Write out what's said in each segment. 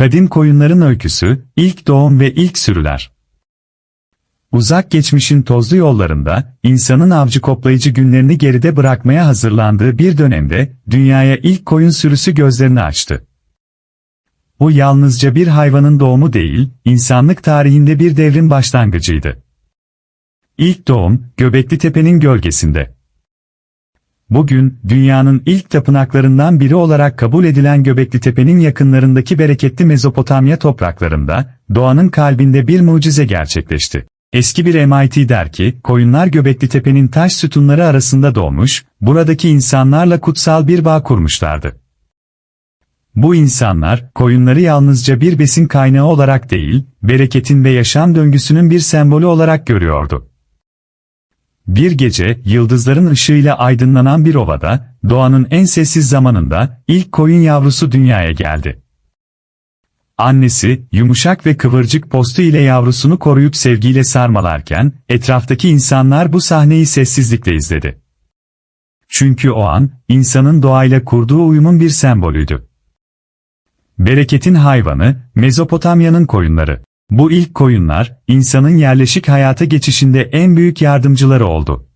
Kadim koyunların öyküsü, ilk doğum ve ilk sürüler. Uzak geçmişin tozlu yollarında, insanın avcı koplayıcı günlerini geride bırakmaya hazırlandığı bir dönemde, dünyaya ilk koyun sürüsü gözlerini açtı. Bu yalnızca bir hayvanın doğumu değil, insanlık tarihinde bir devrin başlangıcıydı. İlk doğum, Göbekli Tepe'nin gölgesinde. Bugün, dünyanın ilk tapınaklarından biri olarak kabul edilen Göbekli Tepe'nin yakınlarındaki bereketli Mezopotamya topraklarında, doğanın kalbinde bir mucize gerçekleşti. Eski bir MIT der ki, koyunlar Göbekli Tepe'nin taş sütunları arasında doğmuş, buradaki insanlarla kutsal bir bağ kurmuşlardı. Bu insanlar, koyunları yalnızca bir besin kaynağı olarak değil, bereketin ve yaşam döngüsünün bir sembolü olarak görüyordu. Bir gece, yıldızların ışığıyla aydınlanan bir ovada, doğanın en sessiz zamanında, ilk koyun yavrusu dünyaya geldi. Annesi, yumuşak ve kıvırcık postu ile yavrusunu koruyup sevgiyle sarmalarken, etraftaki insanlar bu sahneyi sessizlikle izledi. Çünkü o an, insanın doğayla kurduğu uyumun bir sembolüydü. Bereketin hayvanı, Mezopotamya'nın koyunları. Bu ilk koyunlar, insanın yerleşik hayata geçişinde en büyük yardımcıları oldu.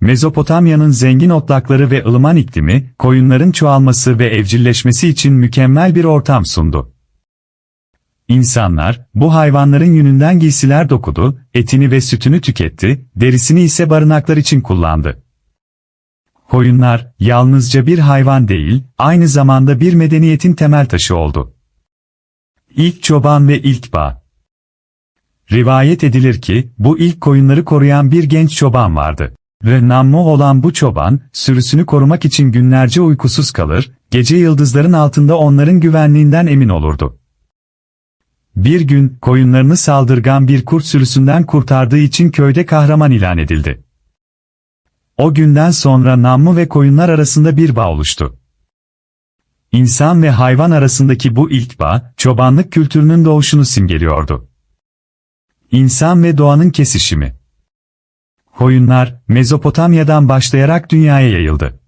Mezopotamya'nın zengin otlakları ve ılıman iklimi, koyunların çoğalması ve evcilleşmesi için mükemmel bir ortam sundu. İnsanlar, bu hayvanların yününden giysiler dokudu, etini ve sütünü tüketti, derisini ise barınaklar için kullandı. Koyunlar, yalnızca bir hayvan değil, aynı zamanda bir medeniyetin temel taşı oldu. İlk çoban ve ilk bağ. Rivayet edilir ki, bu ilk koyunları koruyan bir genç çoban vardı. Ve nammu olan bu çoban, sürüsünü korumak için günlerce uykusuz kalır, gece yıldızların altında onların güvenliğinden emin olurdu. Bir gün, koyunlarını saldırgan bir kurt sürüsünden kurtardığı için köyde kahraman ilan edildi. O günden sonra nammu ve koyunlar arasında bir bağ oluştu. İnsan ve hayvan arasındaki bu ilk bağ, çobanlık kültürünün doğuşunu simgeliyordu. İnsan ve doğanın kesişimi. Koyunlar, Mezopotamya'dan başlayarak dünyaya yayıldı.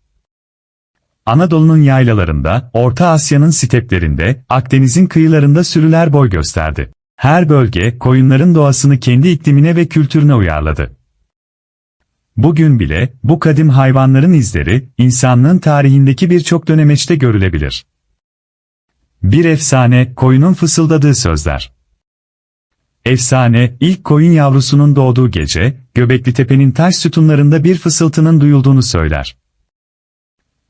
Anadolu'nun yaylalarında, Orta Asya'nın steplerinde, Akdeniz'in kıyılarında sürüler boy gösterdi. Her bölge, koyunların doğasını kendi iklimine ve kültürüne uyarladı. Bugün bile, bu kadim hayvanların izleri, insanlığın tarihindeki birçok dönemeçte görülebilir. Bir efsane, koyunun fısıldadığı sözler. Efsane, ilk koyun yavrusunun doğduğu gece, Göbekli Tepe'nin taş sütunlarında bir fısıltının duyulduğunu söyler.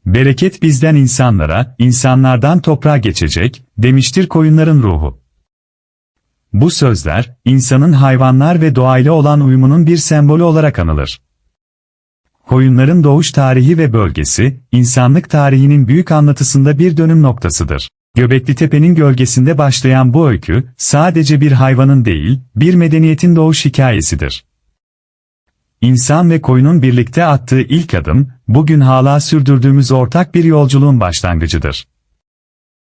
Bereket bizden insanlara, insanlardan toprağa geçecek, demiştir koyunların ruhu. Bu sözler, insanın hayvanlar ve doğayla olan uyumunun bir sembolü olarak anılır. Koyunların doğuş tarihi ve bölgesi, insanlık tarihinin büyük anlatısında bir dönüm noktasıdır. Göbekli Tepe'nin gölgesinde başlayan bu öykü, sadece bir hayvanın değil, bir medeniyetin doğuş hikayesidir. İnsan ve koyunun birlikte attığı ilk adım, bugün hala sürdürdüğümüz ortak bir yolculuğun başlangıcıdır.